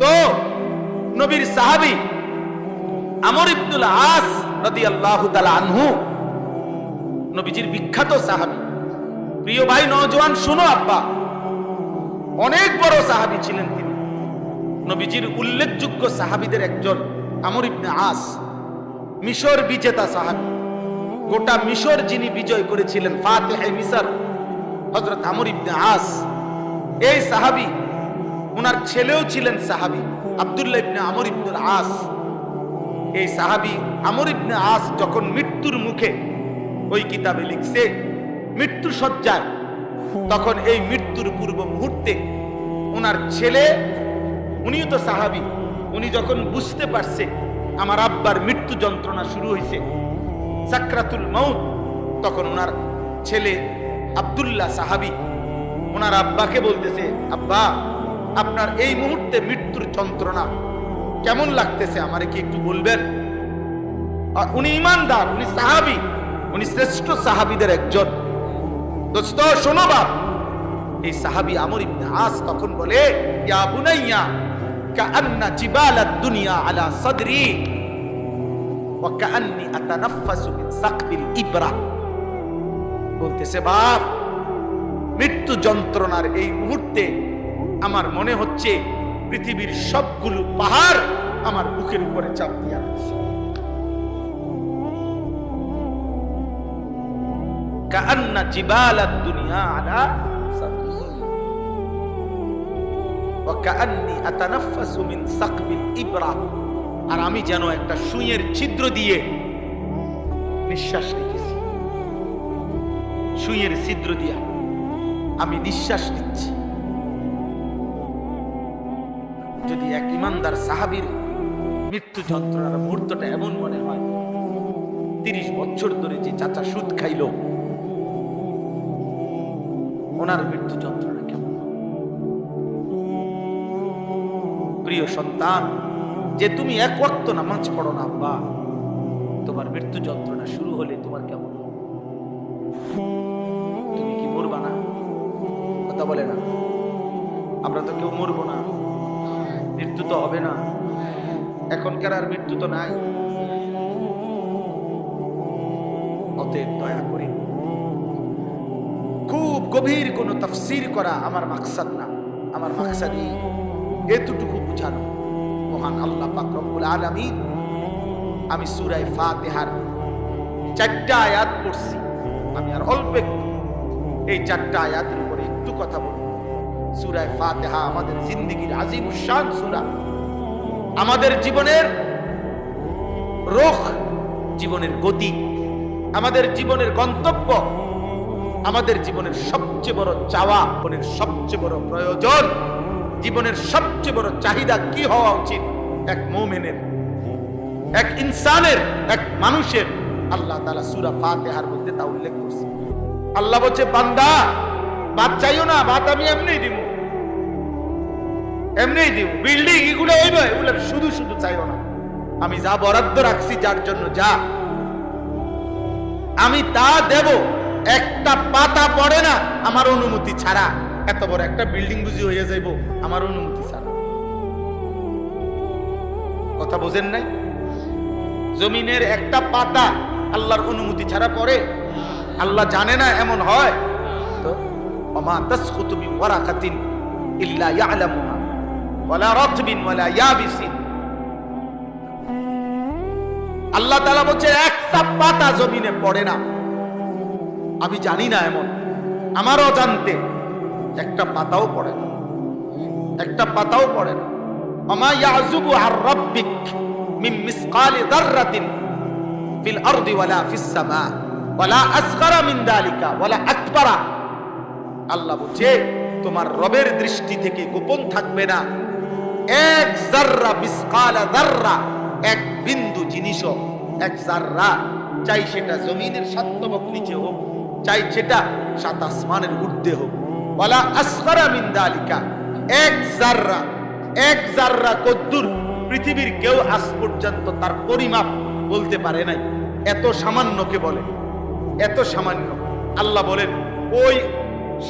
তো নবীর সাহাবী আমর ইবনুল আস রাদিয়াল্লাহু তাআলা আনহু, নবীজির বিখ্যাত সাহাবী। প্রিয় ভাই, নওজোয়ান, শোনো আব্বা, অনেক বড় সাহাবী ছিলেন তিনি। নবীজির উল্লেখযোগ্য সাহাবীদের একজন আমর ইবনে আস, মিশর বিজেতা সাহাবী। গোটা মিশর যিনি বিজয় করেছিলেন, ফাতেহে মিশর, হযরত আমর ইবনে আস। এই সাহাবী ওনার ছেলেও ছিলেন সাহাবি, আব্দুল্লাহ ইবনে আমর ইবনুল আস। এই সাহাবী আমর ইবনে আস যখন মৃত্যুর মুখে ওই কিতাবে লিখছে মৃত্যু সজ্জায় তখন এই মৃত্যুর পূর্ব মুহূর্তে ওনার ছেলে, উনিও তো সাহাবী, উনি যখন বুঝতে পারছে আমার আব্বার মৃত্যু যন্ত্রণা শুরু হয়েছে সাকরাতুল মৌত তখন ওনার ছেলে আব্দুল্লাহ সাহাবী ওনার আব্বাকে বলতেছে, আব্বা আপনার এই মুহূর্তে মৃত্যুর যন্ত্রণা কেমন লাগতেছে আমারে কি একটু বলবেন? আর উনি ইমানদার, উনি সাহাবী, উনি শ্রেষ্ঠ সাহাবিদের একজন। দোস্ত, শোনো বাপ, এই সাহাবী আমর ইবনে আস তখন বলে, ইয়া বুনাইয়া, কাআন্না জিবালাদ দুনিয়া আলা সাদরি, ওয়া কাআন্নি আতানাফাসু মিন সাকবিল ইবরা। বলতেছে, বাপ, মৃত্যু যন্ত্রণার এই মুহূর্তে আমার মনে হচ্ছে পৃথিবীর সবগুলো পাহাড় আমার বুকের উপরে চাপ দিয়া দিচ্ছে। কাআন্না জিবালাদ দুনিয়া আলা ওয়া কাআন্নি আতানাফাসু মিন ইবরা। আর আমি যেন একটা সুইয়ের ছিদ্র দিয়ে নিঃশ্বাস নিতেছি। সুইয়ের ছিদ্র দিয়া আমি নিঃশ্বাস নিচ্ছি। যদি এক ইমানদার সাহাবীর মৃত্যু যন্ত্রণার মুহূর্তটা এমন মনে হয়, তিরিশ বছর ধরে যে চাচা সুদ খাইল, ওনার মৃত্যু যন্ত্রণা কেমন? প্রিয় সন্তান, যে তুমি এক ওয়াক্ত নামাজ পড়ো না, আব্বা, তোমার মৃত্যু যন্ত্রণা শুরু হলে তোমার কেমন? তুমি কি মরবা না? কথা বলে না। আমরা তো কেউ মরবো না। মৃত্যু তো হবে না। এখনকার আর মৃত্যু তো নাই। অতএব দয়া করে খুব গভীর কোনো তফসির করা আমার মাকসাদ না। আমার মাকসাদি এতটুকু বুঝানো। মহান আল্লাহ পাক রব্বুল আলামিন, আমি সূরায়ে ফাতিহার চারটা আয়াত পড়ছি। আমি আর অল্প একটু। এই চারটা আয়াতের উপরে একটু কথা বলব। সূরায়ে ফাতিহা, আমাদের জিন্দেগীর আজিম শান সূরা। আমাদের জীবনের রোখ, জীবনের গতি, আমাদের জীবনের গন্তব্য, আমাদের জীবনের সবচেয়ে বড় চাওয়া, জীবনের সবচেয়ে বড় প্রয়োজন, জীবনের সবচেয়ে বড় চাহিদা কি হওয়া উচিত? এক মোমেনের, এক ইনসানের, এক মানুষের। আল্লাহ তালা সুরা ফাতেহার মধ্যে তা উল্লেখ করছে। আল্লাহ বলছে, বান্দা ভাত চাইও না, ভাত আমি এমনি দিব এমনি দিব বিল্ডিং এগুলো এই নয় এগুলো শুধু শুধু চাইও না। আমি যা বরাদ্দ রাখছি যার জন্য যা। আমি তা দেব, একটা পাতা পড়ে না, আমার অনুমতি ছাড়া। এত বড় একটা বিল্ডিং বুঝি হয়ে যাইব, আমার অনুমতি ছাড়া। কথা বোঝেন নাই? জমিনের একটা পাতা আল্লাহর অনুমতি ছাড়া পড়ে? আল্লাহ জানে না এমন হয়? তো অমা তাসকুতু মিন ওয়ারাকাতিন ইল্লা ইয়ালামুহা ওয়ালা রাতবিন ওয়ালা ইয়াবিসিন আল্লাহ তাআলা বলছে একটা পাতা জমিনে পড়ে না। আমি জানি না এমন। আমারও জানতে একটা পাতাও পড়ে না। একটা পাতাও পড়ে না। অমা ইয়াজুবু আর রাব্বিক মিন মিসকালি দাররাতিন ফিল আরদি ওয়ালা ফিস সামা ওয়ালা আসগারা মিন দালিকা ওয়ালা আকবারা। আল্লাহ বলছে, তোমার রবের দৃষ্টি থেকে গোপন থাকবে না। এক জাররা মিসকালা দাররা এক বিন্দু জিনিসও এক জাররা চাই সেটা জমিনের সাতমক নিচে হোক, চাই সেটা সাত আসমানের ঊর্ধ্বে হোক। ওয়ালা আসগারা মিন দালিকা, এক জাররা এক জাররা কদ্দুর, পৃথিবীর কেউ আজ পর্যন্ত তার পরিমাপ বলতে পারে নাই। এত সামান্যকে বলে, এত সামান্য। আল্লাহ বলেন, ওই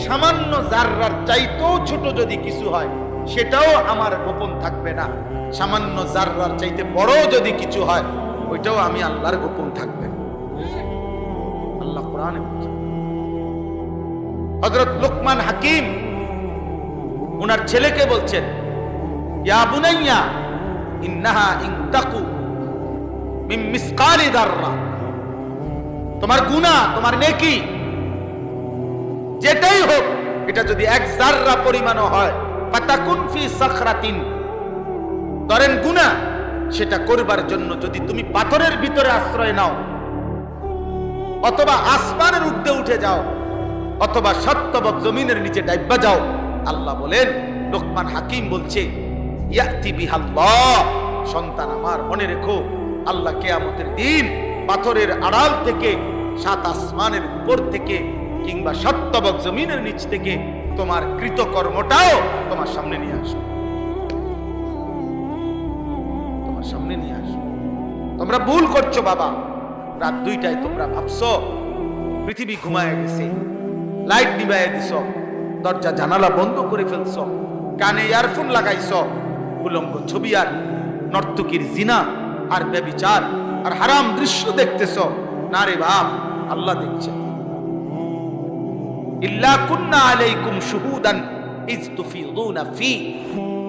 সামান্য জাররার চাইতেও ছোট যদি কিছু হয়, সেটাও আমার গোপন থাকবে না। সামান্য জাররার চাইতে বড় যদি কিছু হয়, ওইটাও আমি আল্লাহর গোপন থাকবে। আল্লাহ কোরআনে হযরত লোকমান হাকিম ওনার ছেলেকে বলছেন, ইয়া বুনাইয়া, ইন্নাহা ইনতাকু মিন মিসকালি দাররা। তোমার গুনাহ, তোমার নেকি যেটাই হোক, এটা যদি এক জাররা পরিমাণও হয়, ফাতাকুন ফি সাখরাতিন। ধরেন গুনাহ, সেটা করবার জন্য যদি তুমি পাথরের ভিতরে আশ্রয় নাও, অথবা আসমানের উঠতে উঠে যাও, অথবা সত্যবক জমিনের নিচে ডাইব্বা যাও, আল্লাহ বলেন, লোকমান হাকিম বলছে সন্তান আমার মনে রেখো, আল্লাহ কেয়ামতের দিন পাথরের আড়াল থেকে সাত আসমানের উপর থেকে কিংবা সত্যবক জমিনের নিচ থেকে তোমার কৃতকর্মটাও তোমার সামনে নিয়ে আসো তোমার সামনে নিয়ে আসো তোমরা ভুল করছ বাবা। রাত দুইটায় তোমরা ভাবছ, পৃথিবী ঘুমায় গেছে, লাইট নিবাইয়া দিছ, দরজা জানালা বন্ধ করে ফেলছ, কানে ইয়ারফোন লাগাইছ, উলঙ্গ ছবি আর নর্তকীর জিনা আর ব্যবিচার আর হারাম দৃশ্য দেখতেছ। না রে বাপ, আল্লাহ দেখছে। ইল্লা কুন্না আলাইকুম শুহুদান ইজ তুফিদুনা ফি।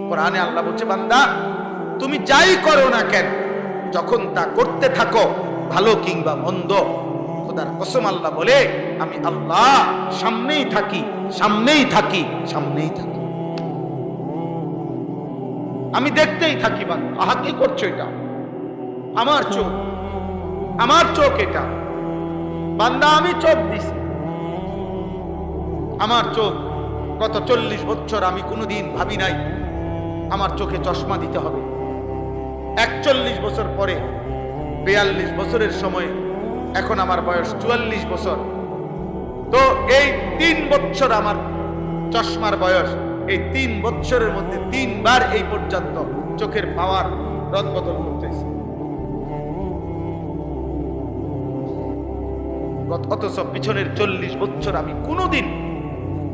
কোরআনে আল্লাহ বলছে, বান্দা, তুমি যাই করো না কেন, যখন তা করতে থাকো, ভালো কিংবা মন্দ, খোদার কসম আল্লাহ বলে, আমি আল্লাহ, সামনেই থাকি সামনেই থাকি সামনেই থাকি। আমি দেখতেই থাকি, বান্দা, আহা, কি করছ এটা? আমার চোখ আমার চোখ এটা। বান্দা, আমি চোখ দিছি। আমার চোখ, গত চল্লিশ বছর আমি কোনোদিন ভাবি নাই আমার চোখে চশমা দিতে হবে। একচল্লিশ বছর পরে, বিয়াল্লিশ বছরের সময়ে, এখন আমার বয়স চুয়াল্লিশ বছর। তো এই তিন বছর আমার চশমার বয়স, এই তিন বছরের মধ্যে তিনবার এই পর্যন্ত চোখের পাওয়ার রদবদল করতেছে অথচ পিছনের চল্লিশ বছর আমি কোনোদিন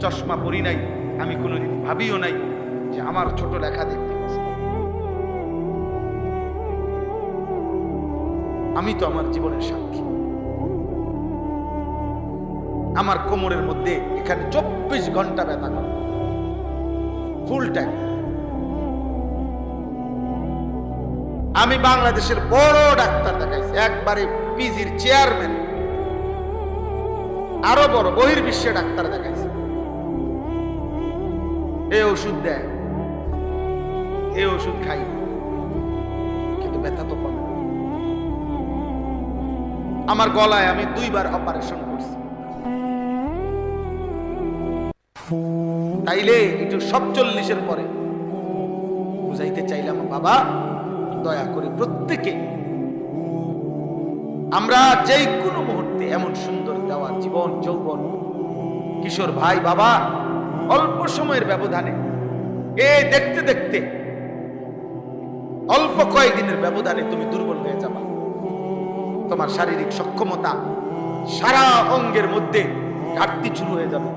চশমা পরি নাই, আমি কোনোদিন ভাবিও নাই যে আমার ছোট লেখা দেখতে আমি তো আমার জীবনের সাক্ষী। আমার কোমরের মধ্যে এখানে চব্বিশ ঘণ্টা ব্যথা করে। ফুল টাইম আমি বাংলাদেশের বড় ডাক্তার দেখাইছি, একবারে পিজির চেয়ারম্যান আরও বড় বহির্বিশ্বে ডাক্তার দেখাইছে। এ ওষুধ দেয়। এ ওষুধ খাই। কিন্তু ব্যথা তো কমে। আমার গলায় আমি দুইবার অপারেশন করছি। তাইলে একটু সবচল্লিশের পরে। বুঝাইতে চাইলাম, বাবা, দয়া করে প্রত্যেকে। আমরা যেই কোনো মুহূর্তে এমন সুন্দর দেওয়া জীবন, যৌবন। কিশোর ভাই, বাবা অল্প সময়ের ব্যবধানে। এ দেখতে দেখতে অল্প কয়েকদিনের ব্যবধানে তুমি দুর্বল হয়ে যাবা। তোমার শারীরিক সক্ষমতা সারা অঙ্গের মধ্যে ঘাটতি শুরু হয়ে যাবে।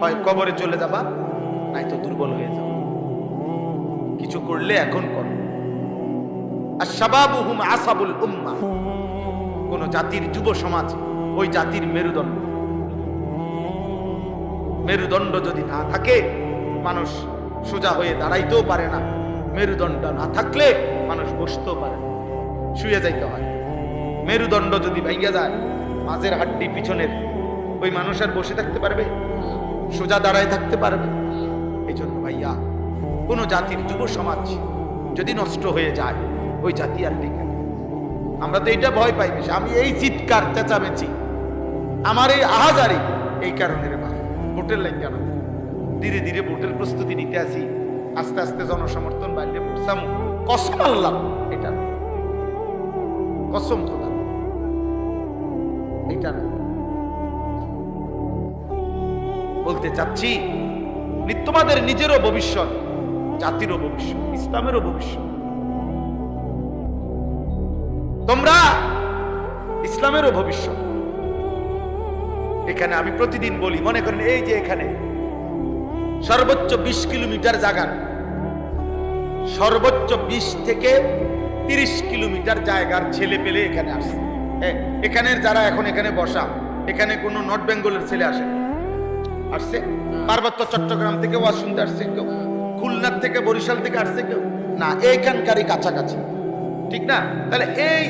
হয় কবরে চলে যাবা, নাই তো দুর্বল হয়ে যাবে। কিছু করলে এখন করো। আর সাবাবুহুম আসাবুল উম্মা। কোন জাতির যুব সমাজ ওই জাতির মেরুদণ্ড। মেরুদণ্ড যদি না থাকে, মানুষ সোজা হয়ে দাঁড়াইতেও পারে না। মেরুদণ্ড না থাকলে মানুষ বসতেও পারে না। শুয়ে যাইতে হয়। মেরুদণ্ড যদি ভাইয়া যায়, মাঝের হাড্ডি পিছনের ওই মানুষ আর বসে থাকতে পারবে? সোজা দাঁড়ায় থাকতে পারবে? এই জন্য ভাইয়া, কোনো জাতির যুব সমাজ যদি নষ্ট হয়ে যায়, ওই জাতি আর টিকে আমরা তো এটা ভয় পাই আমি এই চিৎকার, চেঁচামেচি, আমার এই আহাজারি এই কারণে রে বাপ ভোটের লাইন কেন ধীরে ধীরে ভোটের প্রস্তুতি নিতে আসি। আস্তে আস্তে জনসমর্থন বাড়লে বুঝতাম কসম আল্লাহ, এটা না। কসম খোদা। এটা না। বলতে চাচ্ছি তোমাদের নিজেরও ভবিষ্যৎ, জাতিরও ভবিষ্যৎ, ইসলামেরও ভবিষ্যৎ। তোমরা ইসলামেরও ভবিষ্যৎ। এখানে আমি প্রতিদিন বলি, মনে করেন এই যে এখানে। সর্বোচ্চ বিশ কিলোমিটার জায়গার। সর্বোচ্চ বিশ থেকে তিরিশ কিলোমিটার জায়গার ছেলে পেলে এখানে আসছে। এ- এখানের যারা এখন এখানে বসা, এখানে কোনো নর্থ বেঙ্গলের ছেলে আসে আসছে? পার্বত্য চট্টগ্রাম থেকে ওয়াজ শুনতে আসছে কেউ? খুলনার থেকে বরিশাল থেকে আসছে কেউ? না, এইখানকারই কাছাকাছি। ঠিক না? তাহলে এই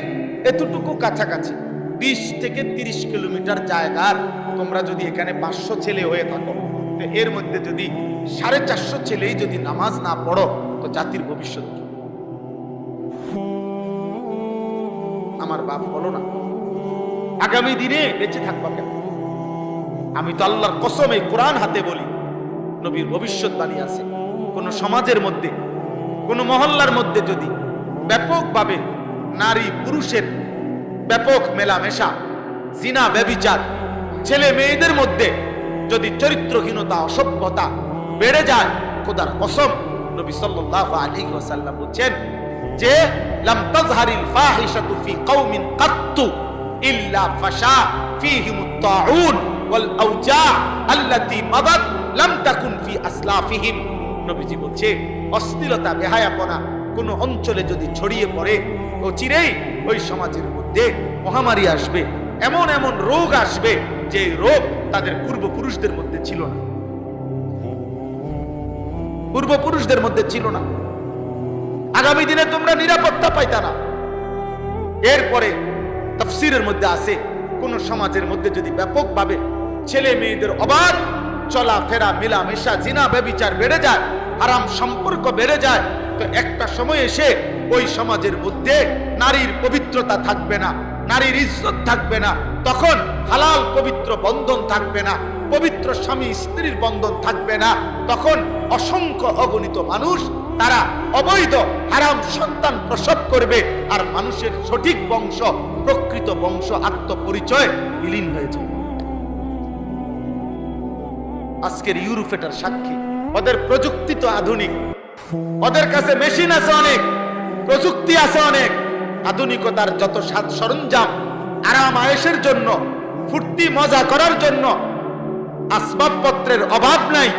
এতটুকু কাছাকাছি। বিশ থেকে তিরিশ কিলোমিটার জায়গার, তোমরা যদি এখানে পাঁচশো ছেলে হয়ে থাকো, তো এর মধ্যে যদি সাড়ে চারশো ছেলেই যদি নামাজ না পড়ো, তো জাতির ভবিষ্যৎ কি? আমার বাপ বলো না। আগামী দিনে বেঁচে থাকবা কেন? আমি তো আল্লাহর কসম এই কোরআন হাতে বলি, নবীর ভবিষ্যৎবাণী আছে। কোন সমাজের মধ্যে, কোন মহল্লার মধ্যে যদি ব্যাপকভাবে নারী পুরুষের ব্যাপক মেলামেশা, জিনা ব্যবিচার ছেলে মেয়েদের মধ্যে যদি চরিত্রহীনতা, অসভ্যতা বেড়ে যায়, খোদার কসম নবী সাল্লাল্লাহু আলাইহি ওয়াসাল্লাম বলছেন যে, লাম তাজহারিল ফাহিশাতু ফি কওমিন কাত্তু ইল্লা ফাশা ফীহিমুত তাউন ওয়াল আওজা আল্লাতী মাদাত লাম তাকুন ফি আসলাফিহিম। নবীজি বলছে, অশ্লীলতা, বেহায়াপনা কোন অঞ্চলে যদি ছড়িয়ে পড়ে, ও চিরেই ওই সমাজের মধ্যে মহামারী আসবে, এমন এমন রোগ আসবে যে রোগ তাদের পূর্বপুরুষদের মধ্যে ছিল না। পূর্বপুরুষদের মধ্যে ছিল না। আগামী দিনে তোমরা নিরাপত্তা পাইতা না। এরপরে তফসিরের মধ্যে আছে, কোন সমাজের মধ্যে যদি ব্যাপকভাবে ছেলে মেয়েদের অবাধ চলাফেরা, মেলামেশা, জিনা, ব্যবিচার বেড়ে যায় আরাম সম্পর্ক বেড়ে যায় তো একটা সময় এসে ওই সমাজের মধ্যে নারীর পবিত্রতা থাকবে না, নারীর ইজ্জত থাকবে না, তখন হালাল পবিত্র বন্ধন থাকবে না, পবিত্র স্বামী স্ত্রীর বন্ধন থাকবে না, তখন অসংখ্য অগণিত মানুষ তারা অবৈধ হারাম সন্তান প্রসব করবে আর মানুষের সঠিক বংশ, প্রকৃত বংশ আত্মপরিচয় বিলীন হয়ে যাবে। আজকের ইউরোপ এটার সাক্ষী, ওদের প্রযুক্তি তো আধুনিক। ওদের কাছে মেশিন আছে অনেক, প্রযুক্তি আছে অনেক। আধুনিকতার যত সাজ সরঞ্জাম, আরাম আয়েসের জন্য, ফুর্তি মজা করার জন্য, আসবাবপত্রের অভাব নাই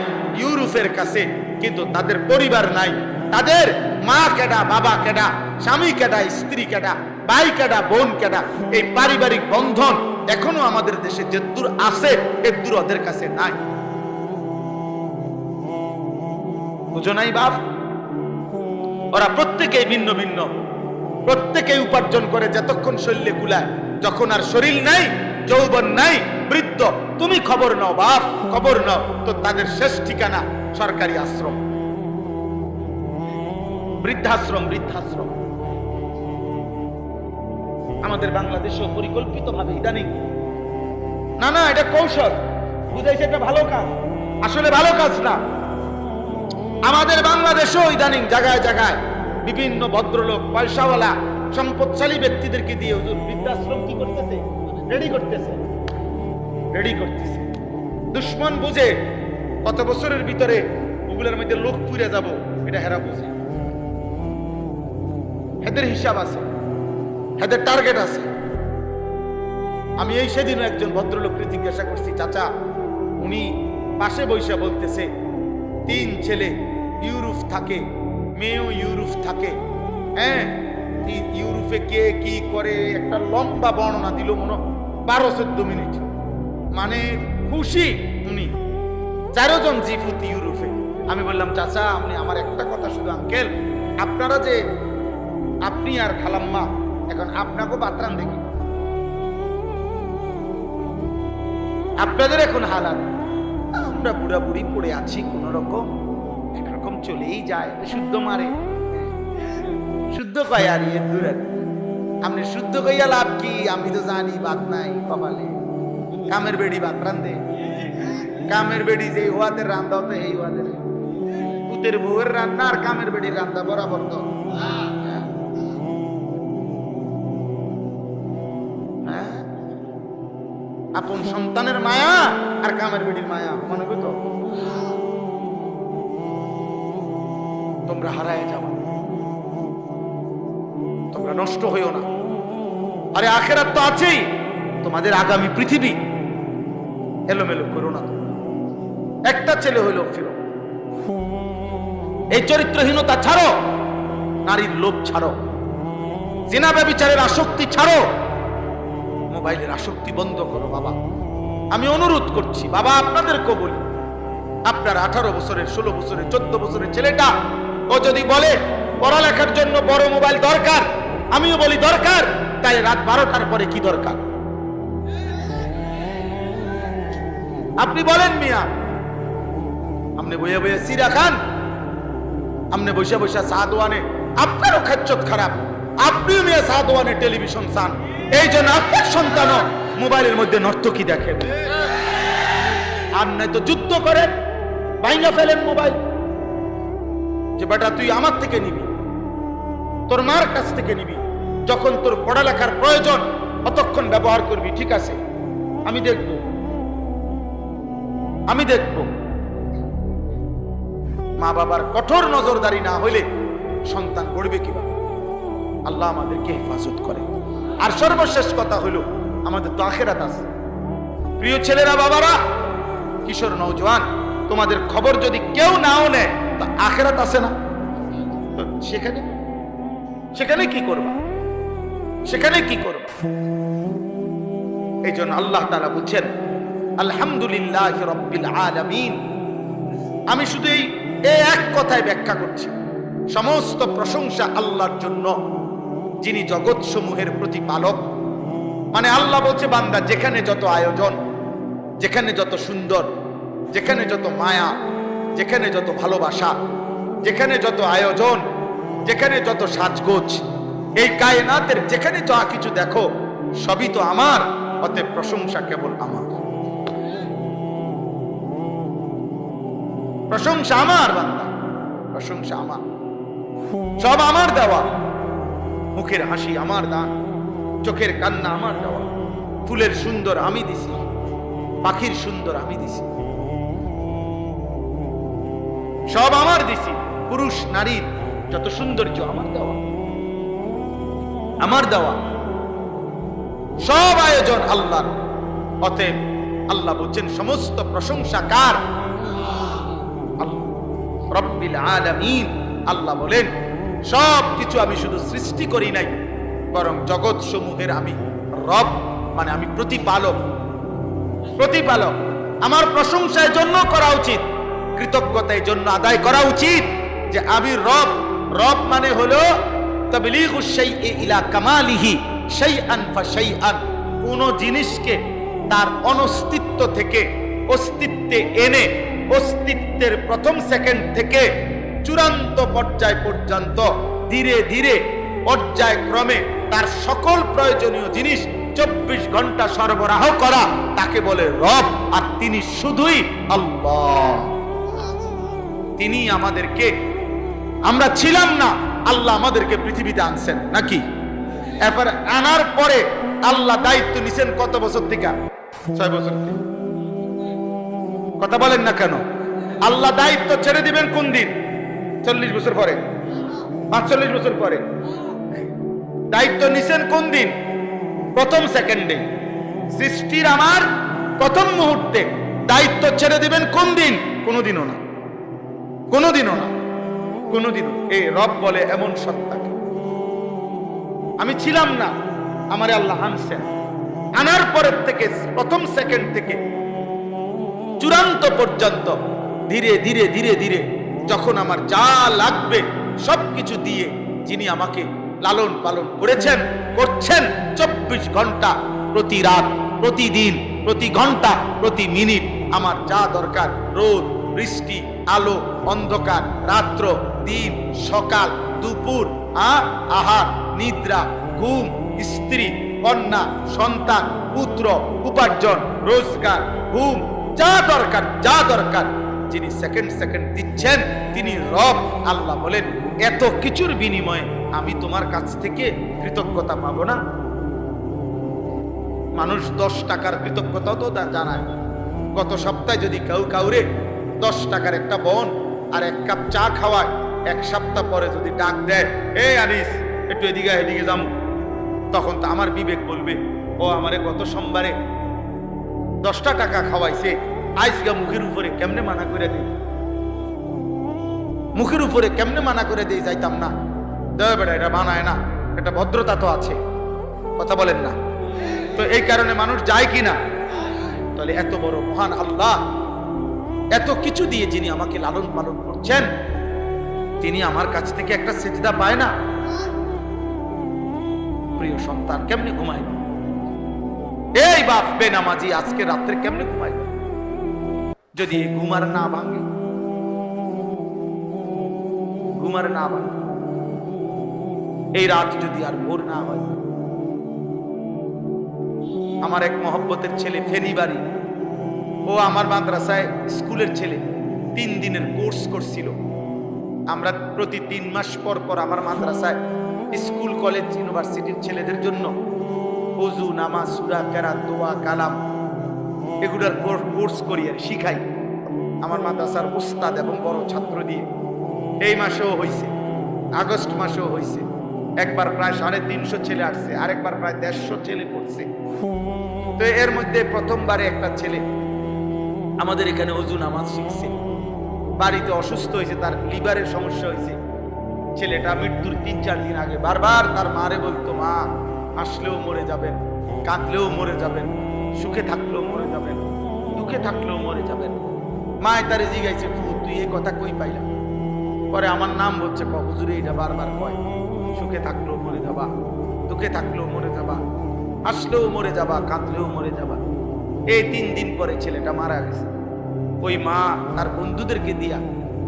ইউরোপের কাছে, কিন্তু তাদের পরিবার নাই। তাদের মা কেডা, বাবা কেডা, স্বামী কেডা, স্ত্রী কেডা, ভাই কেডা, বোন কেডা, এই পারিবারিক বন্ধন এখনও আমাদের দেশে যে দূর আছে এর দূর ওদের কাছে নাই। বুঝো নাই বাপ। ওরা প্রত্যেকেই ভিন্ন ভিন্ন। প্রত্যেকেই উপার্জন করে যতক্ষণ শরীরে কুলায়। যখন আর শরীর নাই, যৌবন নাই, বৃদ্ধ, তুমি খবর নাও বাপ, খবর নাও। তো তাদের শেষ ঠিকানা সরকারি আশ্রম। বৃদ্ধাশ্রম বৃদ্ধাশ্রম। আমাদের বাংলাদেশও পরিকল্পিত ভাবে ইদানিং না না এটা কৌশল। বুঝাইছে এটা ভালো কাজ। আসলে ভালো কাজ না। আমাদের বাংলাদেশও ইদানিং জায়গায় জায়গায় বিভিন্ন ভদ্রলোক, পয়সাওয়ালা, সম্পদশালী ব্যক্তিদেরকে দিয়ে হুজুর বৃদ্ধাশ্রম কি করতেছে? রেডি করতেছে। রেডি করতেছে। দুশ্মন বুঝে কত বছরের ভিতরে ওগুলোর মধ্যে লোক পুড়ে যাব, এটা হেরা বুঝে। হেদের হিসাব আছে, হেদের টার্গেট আছে। আমি এই সেদিন একজন ভদ্রলোককে জিজ্ঞাসা করছি, চাচা, উনি পাশে বৈশা বলতেছে তিন ছেলে ইউরোপ থাকে, মেয়েও ইউরোপ থাকে। হ্যাঁ ইউরোপে কে কি করে একটা লম্বা বর্ণনা দিল মনে বারো চোদ্দ মিনিট। মানে খুশি উনি। চারোজন জিফুত ইউরোপে আমি বললাম, চাচা, আপনি আমার একটা কথা শুধু আঙ্কেল আপনারা যে, আপনি আর খালাম্মা, এখন আপনাকেও বাতরান দেখি। আপনাদের এখন হালাত। আমরা বুড়া বুড়ি পড়ে আছি, কোন রকম একরকম চলেই যায়। শুদ্ধ মারে। শুদ্ধ কয় আর ইয়ে দূর আপনি শুদ্ধ কইয়া লাভ কি? আমি তো জানি বাদ নাই কপালে। কামের বেড়ি বাদ রান্ধে। কামের বেড়ি যে হওয়াতে রান্ধা হতে এই হওয়াতে পুতের বউয়ের রান্না আর কামের বেড়ির রান্না বরাবর তো। আপন সন্তানের মায়া আর কামের বেড়ির মায়া, মনে তো? তোমরা হারায় যাবা তোমরা নষ্ট হইও না। আরে আখেরাত তো আছেই। তোমাদের আগামী পৃথিবী এলোমেলো করো না। একটা ছেলে হইল ফিরো এই চরিত্রহীনতা ছাড়ো, নারীর লোভ ছাড়ো। জেনা ব্যবিচারের আসক্তি ছাড়ো। মোবাইলের আসক্তি বন্ধ করো, বাবা। আমি অনুরোধ করছি, বাবা আপনাদেরকে বলি, আপনার আঠারো বছরের, ষোলো বছরের, চোদ্দ বছরের ছেলেটা, ও যদি বলে, পড়ালেখার জন্য বড় মোবাইল দরকার, আমিও বলি দরকার, তাই রাত বারোটার পরে কি দরকার? আপনি বলেন মিয়া। আপনি বইয়া বইয়া সিরা খান। আপনি বসে বসে সাদওয়ানে, আপনারও খাচ্চত খারাপ। আপনিও মিয়া সাদওয়ানে টেলিভিশন চান। এই জন্য আপনার সন্তানও মোবাইলের মধ্যে নর্তকী দেখেন। আর নাই তো যুদ্ধ করেন, ভাইঙ্গা ফেলেন মোবাইল। যে বেটা, তুই আমার থেকে নিবি, তোর মার কাছ থেকে নিবি, যখন তোর পড়ালেখার প্রয়োজন অতক্ষণ ব্যবহার করবি, ঠিক আছে? আমি দেখব। আমি দেখব। মা বাবার কঠোর নজরদারি না হইলে সন্তান গড়বে কীভাবে? আল্লাহ আমাদেরকে হেফাজত করে আর সর্বশেষ কথা হইল আমাদের তো আখেরাত আছে। প্রিয় ছেলেরা, বাবারা, কিশোর নৌজওয়ান তোমাদের খবর যদি কেউ নাও নেয়, তা আখেরাত আছে না? সেখানে? সেখানে কি করবা? সেখানে কি করবা? এই জন্য আল্লাহ তালা বুঝছেন আলহামদুলিল্লাহ রব্বিল আলামিন। আমি শুধু এই এক কথায় ব্যাখ্যা করছি। সমস্ত প্রশংসা আল্লাহর জন্য। যিনি জগৎ সমূহের প্রতিপালক। মানে আল্লাহ বলছে, বান্দা, যেখানে যত আয়োজন, যেখানে যত সুন্দর, যেখানে যত মায়া, যেখানে যত ভালোবাসা, যেখানে যত আয়োজন, যেখানে যত সাজগোজ, এই কায়নাতের যেখানে যা কিছু দেখো, সবই তো আমার, অতএব প্রশংসা কেবল আমার। প্রশংসা আমার, বান্দা, প্রশংসা আমার। সব আমার দেওয়া। মুখের হাসি আমার দান, চোখের কান্না আমার দেওয়া, ফুলের সুন্দর আমি দিছি, পাখির সুন্দর আমি দিছি। সব আমার দিছি, পুরুষ নারীর যত সৌন্দর্য আমার দেওয়া আমার দেওয়া। সব আয়োজন আল্লাহর, অতএব আল্লাহ বলছেন, সমস্ত প্রশংসা কার? আল্লাহ। বলেন সব কিছু আমি শুধু সৃষ্টি করি নাই, বরং জগৎ সমূহের আমি রব মানে আমি প্রতিপালক। প্রতিপালক। আমার প্রশংসার জন্য করা উচিত কৃতজ্ঞতার জন্য আদায় করা উচিত, যে আমি রব। রব মানে হলো তাবলীগুশ শাইই ইলা কামালিহি শাইআন ফাশাইআন। কোন জিনিসকে তার অনস্তিত্ব থেকে অস্তিত্বে এনে, অস্তিত্বের প্রথম সেকেন্ড থেকে চূড়ান্ত পর্যায় পর্যন্ত ধীরে ধীরে পর্যায়ক্রমে তার সকল প্রয়োজনীয় জিনিস চব্বিশ ঘণ্টা সরবরাহ করা তাকে বলে রব, আর তিনি শুধুই আল্লাহ। তিনি আমাদেরকে, আমরা ছিলাম না, আল্লাহ আমাদেরকে পৃথিবীতে আনছেন, নাকি? এরপর আনার পরে আল্লাহ দায়িত্ব নিছেন কত বছর থেকে? ছয় বছর কথা বলেন না কেন? আল্লাহ দায়িত্ব ছেড়ে দিবেন কোন দিন? চল্লিশ বছর পরে। পাঁচচল্লিশ বছর পরে। দায়িত্ব নিছেন কোন দিন? প্রথম সেকেন্ডে সৃষ্টির আমার প্রথম মুহূর্তে। দায়িত্ব ছেড়ে দিবেন কোন দিন? কোনোদিনও না। কোনোদিনও না। কোনোদিনও। এই রব বলে এমন সত্তাকে। আমি ছিলাম না। আমারে আল্লাহ আনছেন। আনার পরের থেকে, প্রথম সেকেন্ড থেকে, চূড়ান্ত পর্যন্ত, ধীরে ধীরে ধীরে ধীরে যখন আমার যা লাগবে সবকিছু দিয়ে যিনি আমাকে লালন পালন করেছেন, করছেন চব্বিশ ঘণ্টা প্রতি রাত, প্রতিদিন, প্রতি ঘণ্টা, প্রতি মিনিট, আমার যা দরকার, রোদ, বৃষ্টি, আলো, অন্ধকার, রাত্র, দিন, সকাল, দুপুর আহার, নিদ্রা, ঘুম, স্ত্রী, কন্যা, সন্তান, পুত্র, উপার্জন, রোজগার, ঘুম, যা দরকার যা দরকার যিনি সেকেন্ড সেকেন্ড দিচ্ছেন, তিনি রব। আল্লাহ বলেন, এত কিছুর বিনিময়ে আমি তোমার কাছ থেকে কৃতজ্ঞতা পাবো না? মানুষ দশ টাকার কৃতজ্ঞতাও তো জানায় গত সপ্তাহে যদি কেউ কাউরে দশ টাকার একটা বন আর এক কাপ চা খাওয়ায়, এক সপ্তাহ পরে যদি ডাক দেয়, এ আনিস, একটু এদিকে এদিকে যাম, তখন তো আমার বিবেক বলবে, ও আমারে গত সোমবারে দশটা টাকা খাওয়াইছে আইসগা মুখের উপরে কেমনে মানা করে দিই? মুখের উপরে কেমনে মানা করে দিয়ে যাইতাম না? দেয় বেটা এটা মানায় না। এটা ভদ্রতা তো আছে। কথা বলেন না। তো এই কারণে মানুষ যায় কি না? তাহলে এত বড় মহান আল্লাহ, এত কিছু দিয়ে যিনি আমাকে লালন পালন করছেন, তিনি আমার কাছ থেকে একটা সেজদা পায় না? প্রিয় সন্তান, কেমনে ঘুমায় এই বাপ বেনামাজি, আজকে রাত্রে কেমনে ঘুমায়? যদি ঘুমার না ভাঙে, ঘুমার না ভাঙে, এই রাত যদি আর ভোর না হয়, আমার এক মহব্বতের ছেলে ফেনি বাড়ি, ও আমার মাদ্রাসায় স্কুলের ছেলে, তিন দিনের কোর্স করছিল। আমরা প্রতি তিন মাস পর পর আমার মাদ্রাসায় স্কুল, কলেজ, ইউনিভার্সিটির ছেলেদের জন্য অজু, নামাজ, সুরা কেরা দোয়া, কালাম এগুলার কোর্স করি আর শিখাই। আমার মাদ্রাসার উস্তাদ এবং বড় ছাত্র দিয়ে। এই মাসেও হয়েছে আগস্ট মাসেও হয়েছে একবার প্রায় সাড়ে তিনশো ছেলে আসছে, আরেকবার প্রায় দেড়শো ছেলে পড়ছে। তো এর মধ্যে প্রথমবারে একটা ছেলে আমাদের এখানে অজু নামাজ শিখছে। বাড়িতে অসুস্থ হয়েছে, তার লিভারের সমস্যা হয়েছে। ছেলেটা মৃত্যুর তিন চার দিন আগে বারবার তার মারে বলতো, মা, হাসলেও মরে যাবেন, কাঁদলেও মরে যাবেন, সুখে থাকলেও দুঃখে থাকলেও মরে যাবেন। মায় তারে জিগাইছে "ফু, তুই এই কথা কই পাইলাম পরে আমার নাম ক হুজুরে এটা বারবার কয় সুখে থাকলেও মরে যাবা দুঃখে থাকলেও মরে যাবা হাসলেও মরে যাবা কাঁদলেও মরে যাবা। এই তিন দিন পরে ছেলেটা মারা গেছে। ওই মা তার বন্ধুদেরকে দিয়া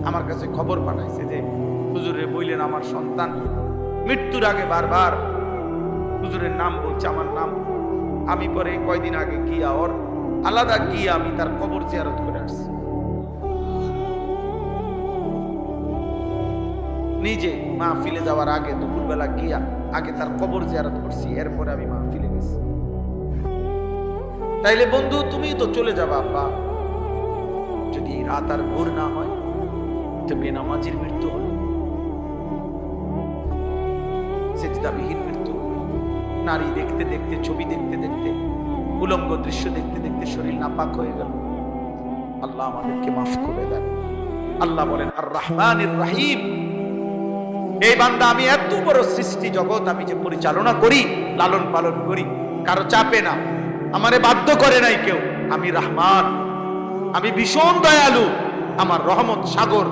আমার কাছে খবর পাঠাইছে যে হুজুরে বললেন আমার সন্তান। মৃত্যুর আগে বারবার হুজুরের নাম বলছে আমার নাম। আমি পরে কয়দিন আগে গিয়া ওর আলাদা গিয়ে আমি তার কবর জিয়ারত করে আসছি। নিজে মাহফিলে যাওয়ার আগে দুপুরবেলা গিয়া আগে তার কবর জিয়ারত করছি, এরপরে আমি মাহফিলে গেছি। তাইলে বন্ধু তুমি তো চলে যাবা, আব্বা। যদি রাত আর ভোর না হয়, তো বেনামাজির মৃত্যু হল সেজদাবিহীন মৃত্যু। নারী দেখতে দেখতে, ছবি দেখতে দেখতে উলঙ্গ দৃশ্য দেখতে দেখতে শরীর নাপাক হয়ে গেল। আল্লাহ আমাদেরকে মাফ করে দেন। আল্লাহ বলেন আর রহমানির রাহিম। এই বান্দা, আমি এত বড় সৃষ্টি জগৎ, আমি যে পরিচালনা করি, লালন পালন করি, কারও চাপে না। আমারে বাধ্য করে নাই কেউ। আমি রহমান। আমি ভীষণ দয়ালু। আমার রহমত সাগর।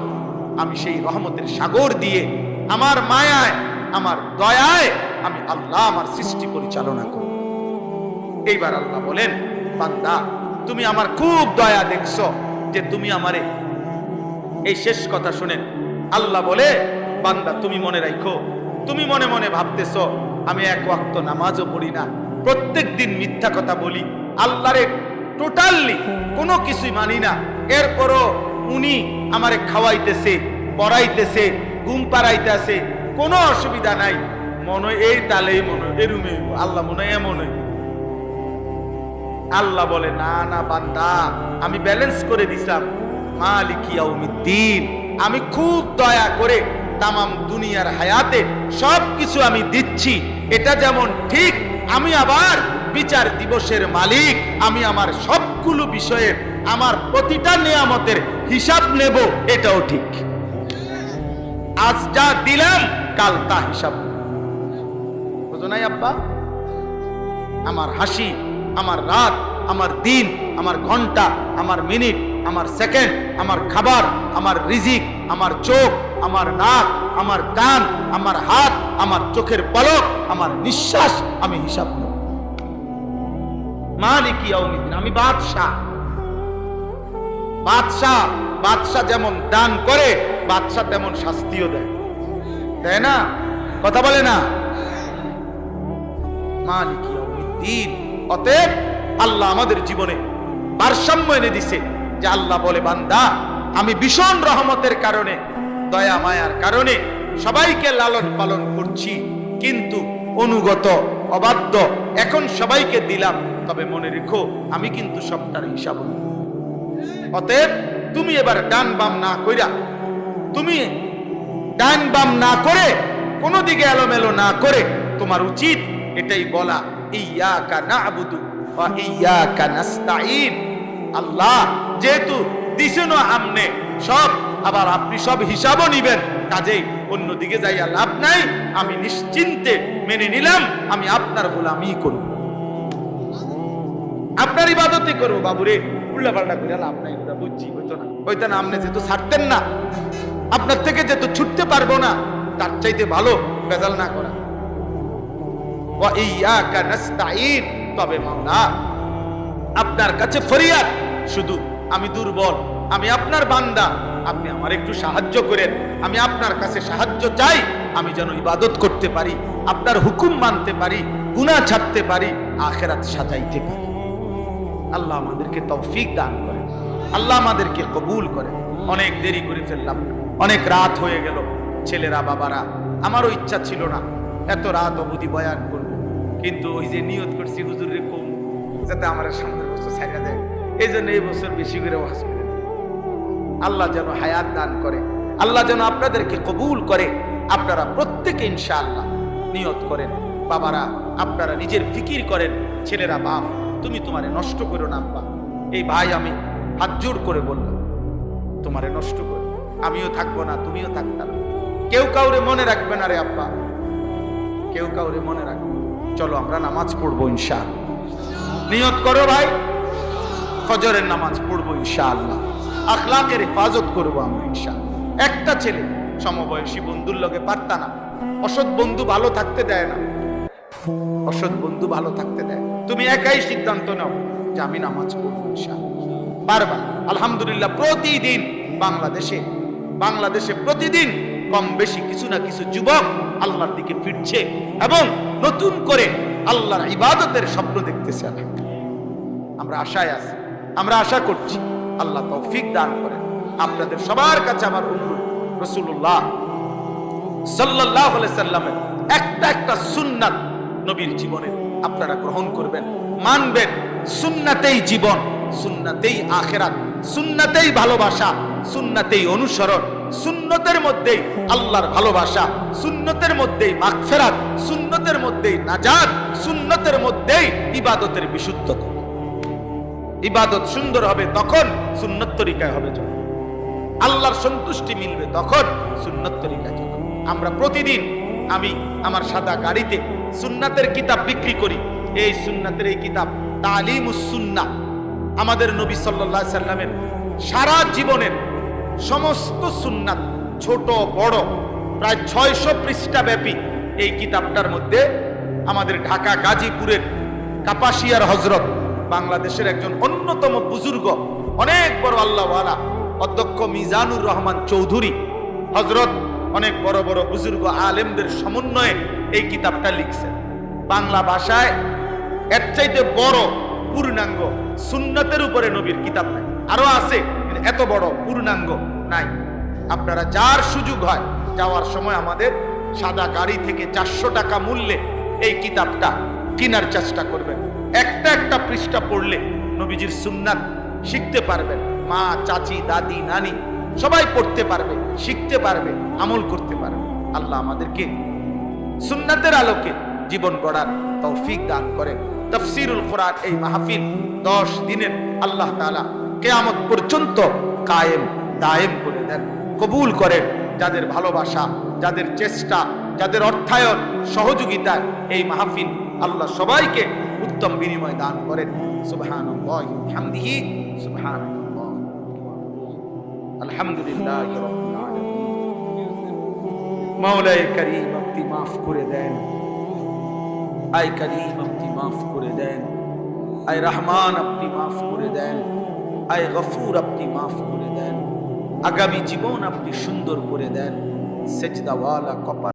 আমি সেই রহমতের সাগর দিয়ে, আমার মায়ায়, আমার দয়ায়, আমি আল্লাহ, আমার সৃষ্টি পরিচালনা করি। এইবার আল্লাহ বলেন, বান্দা, তুমি আমার খুব দয়া দেখছ যে তুমি আমারে এই শেষ কথা শুনেন। আল্লাহ বলে, বান্দা, তুমি মনে রাখো তুমি মনে মনে ভাবতেছ, আমি এক ওয়াক্ত নামাজও পড়ি না। প্রত্যেক দিন মিথ্যা কথা বলি, আল্লাহরে টোটালি কোনো কিছুই মানি না। এরপরও উনি আমারে খাওয়াইতেছে, পড়াইতেছে, ঘুম পাড়াইতেছে, কোনো অসুবিধা নাই। মনে এই তালেই মনে এরুমে আল্লাহ মনে এমন হয়। আল্লাহ বলে, না না, বান্দা, আমি ব্যালেন্স করে দিছিলাম। মালিকিয়াউমিদ্দিন আমি খুব দয়া করে তামাম দুনিয়ার হায়াতে সব কিছু আমি দিচ্ছি। এটা যেমন ঠিক, আমি আবার বিচার দিবসের মালিক, আমি আমার সবগুলো বিষয়ের, আমার প্রতিটা নিয়ামতের হিসাব নেব, এটাও ঠিক। আজ যা দিলাম, কাল তা হিসাব। নাই আব্বা? আমার হাসি আমার রাত, আমার দিন, আমার ঘণ্টা, আমার মিনিট, আমার সেকেন্ড, আমার খাবার, আমার রিজিক, আমার চোখ, আমার নাক, আমার কান, আমার হাত, আমার চোখের পলক, আমার নিঃশ্বাস আমি হিসাব নেব মালিক ইয়াউমিদ্দিন, আমি বাদশাহ। বাদশাহ বাদশাহ যেমন দান করে, বাদশাহ তেমন শাস্তিও দেয়। তাই না? কথা বলে না? মালিক ইয়াউমিদ্দিন। অতএব আল্লাহ আমাদের জীবনে ভারসাম্য এনে দিছে যে আল্লাহ বলে, বান্দা, আমি ভীষণ রহমতের কারণে, দয়া, মায়ার কারণে সবাইকে লালন পালন করছি। কিন্তু অনুগত, অবাধ্য, এখন সবাইকে দিলাম। তবে মনে রেখো, আমি কিন্তু সবটার হিসাব অতএব তুমি এবার ডান বাম না কইরা, তুমি ডান বাম না করে, কোনো দিকে এলোমেলো না করে তোমার উচিত এটাই বলা। ইয়াকা নাবুদু ওয়া ইয়াকা নাস্তাইন আল্লাহ যেহেতু দিছেন আমনে, সব আবার আপনি সব হিসাবও নিবেন, কাজেই অন্যদিকে যাইয়া লাভ নাই, আমি নিশ্চিন্তে মেনে নিলাম, আমি আপনার গোলামি করব। আপনার ইবাদতই করব, বাবুরে উল্লা পাল্টা করে লাভ নাই ওটা বুঝছি, হইতো না। হইতো না আপনি যেহেতু ছাড়তেন না, আপনার থেকে যেহেতু ছুটতে পারব না, তার চাইতে ভালো বেজাল না করা। তবে মাওলা, আপনার কাছে ফরিয়াদ, শুধু আমি দুর্বল, আমি আপনার বান্দা, আপনি আমার একটু সাহায্য করেন, আমি আপনার কাছে সাহায্য চাই, আমি যেন ইবাদত করতে পারি, আপনার হুকুম মানতে পারি, গুনাহ ছাড়তে পারি, আখেরাত সাজাইতে পারি। আল্লাহ আমাদেরকে তৌফিক দান করেন, আল্লাহ আমাদেরকে কবুল করেন। অনেক দেরি করে ফেললাম, অনেক রাত হয়ে গেল, ছেলেরা, বাবারা, আমারও ইচ্ছা ছিল না, এত রাত অবধি বয়ান করব কিন্তু ওই যে নিয়ত করছি, হুজুরের কম। যাতে আমার সামনের বছর ছাইরা দেয়। এই জন্য এই বছর বেশি করে ওয়াজ করে। আল্লাহ যেন হায়াত দান করে, আল্লাহ যেন আপনাদেরকে কবুল করে, আপনারা প্রত্যেকে ইনশাআল্লাহ নিয়ত করেন। বাবারা, আপনারা নিজের ফিকির করেন, ছেলেরা বাপ, তুমি তোমারে নষ্ট করো না, আব্বা। এই ভাই আমি হাত জোর করে বললাম, তোমারে নষ্ট করো। আমিও থাকব না, তুমিও থাকতা না কেউ কাউরে মনে রাখবে না রে আব্বা। কেউ কাউরে মনে রাখবে চলো আমরা নামাজ পড়ব ইনশাআল্লাহ। নিয়ত করো ভাই। ফজরের নামাজ পড়ব ইনশাআল্লাহ। আখলাকের হেফাজত করব আমরা ইনশাআল্লাহ। একটা ছেলে সমবয়সী বন্ধুর লগে পারতা না। অসৎ বন্ধু ভালো থাকতে দেয় না। অসৎ বন্ধু ভালো থাকতে দেয়। তুমি একাই সিদ্ধান্ত নাও যে আমি নামাজ পড়ব ইনশাআল্লাহ। বারবার, আলহামদুলিল্লাহ, প্রতিদিন বাংলাদেশে বাংলাদেশে প্রতিদিন কম বেশি কিছু না কিছু যুবক আল্লাহর দিকে ফিরছে এবং নতুন করে আল্লাহর ইবাদতের স্বপ্ন দেখতেছে আমরা আশায় আছি, আমরা আশা করছি আল্লাহ তৌফিক দান করেন। আপনাদের সবার কাছে আমার অনুরোধ রসুল্লাহ সাল্লাহ সাল্লামের একটা একটা সুন্নাত নবীর জীবনে আপনারা গ্রহণ করবেন, মানবেন। সুন্নাতেই জীবন, সুন্নাতেই আখেরাত, সুন্নাতেই ভালোবাসা, সুন্নাতেই অনুসরণ। সুন্নতের মধ্যেই আল্লাহর ভালোবাসা, সুন্নতের মধ্যেই মাগফেরাত, সুন্নতের মধ্যেই নাজাত, সুন্নতের মধ্যেই ইবাদতের বিশুদ্ধতা। ইবাদত সুন্দর হবে তখন, সুন্নত তরিকায় হবে যখন। আল্লাহর সন্তুষ্টি মিলবে তখন, সুন্নত তরিকায় যখন। আমরা প্রতিদিন আমি আমার সাদা গাড়িতে সুন্নাতের কিতাব বিক্রি করি। এই সুন্নাতের এই কিতাব, তালিমুস সুন্না আমাদের নবী সাল্লাল্লাহু সাল্লামের সারা জীবনের সমস্ত সুন্নাত, ছোট, বড়, প্রায় ছয়শো পৃষ্ঠা ব্যাপী এই কিতাবটার মধ্যে আমাদের ঢাকা, গাজীপুরের কাপাসিয়ার হজরত, বাংলাদেশের একজন অন্যতম বুজুর্গ, অনেক বড় আল্লাহওয়ালা, অধ্যক্ষ মিজানুর রহমান চৌধুরী। হজরত অনেক বড় বড় বুজুর্গ আলেমদের সমন্বয়ে এই কিতাবটা লিখছেন। বাংলা ভাষায় এর চাইতে বড় পূর্ণাঙ্গ সুন্নতের উপরে নবীর কিতাব আরও আছে। এত বড় পূর্ণাঙ্গ নাই। আপনারা যার সুযোগ হয় যাওয়ার সময় আমাদের সাদা গাড়ি থেকে চারশো টাকা মূল্যে এই কিতাবটা কেনার চেষ্টা করবেন। একটা একটা পৃষ্ঠা পড়লে নবীজির সুন্নাত শিখতে পারবেন। মা, চাচি, দাদি, নানি সবাই পড়তে পারবে, শিখতে পারবে, আমল করতে পারবে। আল্লাহ আমাদেরকে সুন্নাতের আলোকে জীবন গড়ার তৌফিক দান করেন। তফসিরুল কোরআন এই মাহফিল দশ দিনের আল্লাহ তাআলা কেয়ামত পর্যন্ত কায়েম, দায়েম করে দেন, কবুল করেন। যাদের ভালোবাসা, যাদের চেষ্টা, যাদের অর্থায়ন, সহযোগিতায় এই মাহফিল আল্লাহ সবাইকে উত্তম বিনিময় দান করেন। বিহামদিহি, সুবহানাল্লাহ। আলহামদুলিল্লাহি রাব্বিল করিম আপনি মাফ করে দেন। আয় করিম আপনি মাফ করে দেন। আয় রহমান আপনি মাফ করে দেন। আয় গফুর আপনি মাফ করে দেন। আগামী জীবন আপনি সুন্দর করে দেন। সেজদাওয়ালা কপাল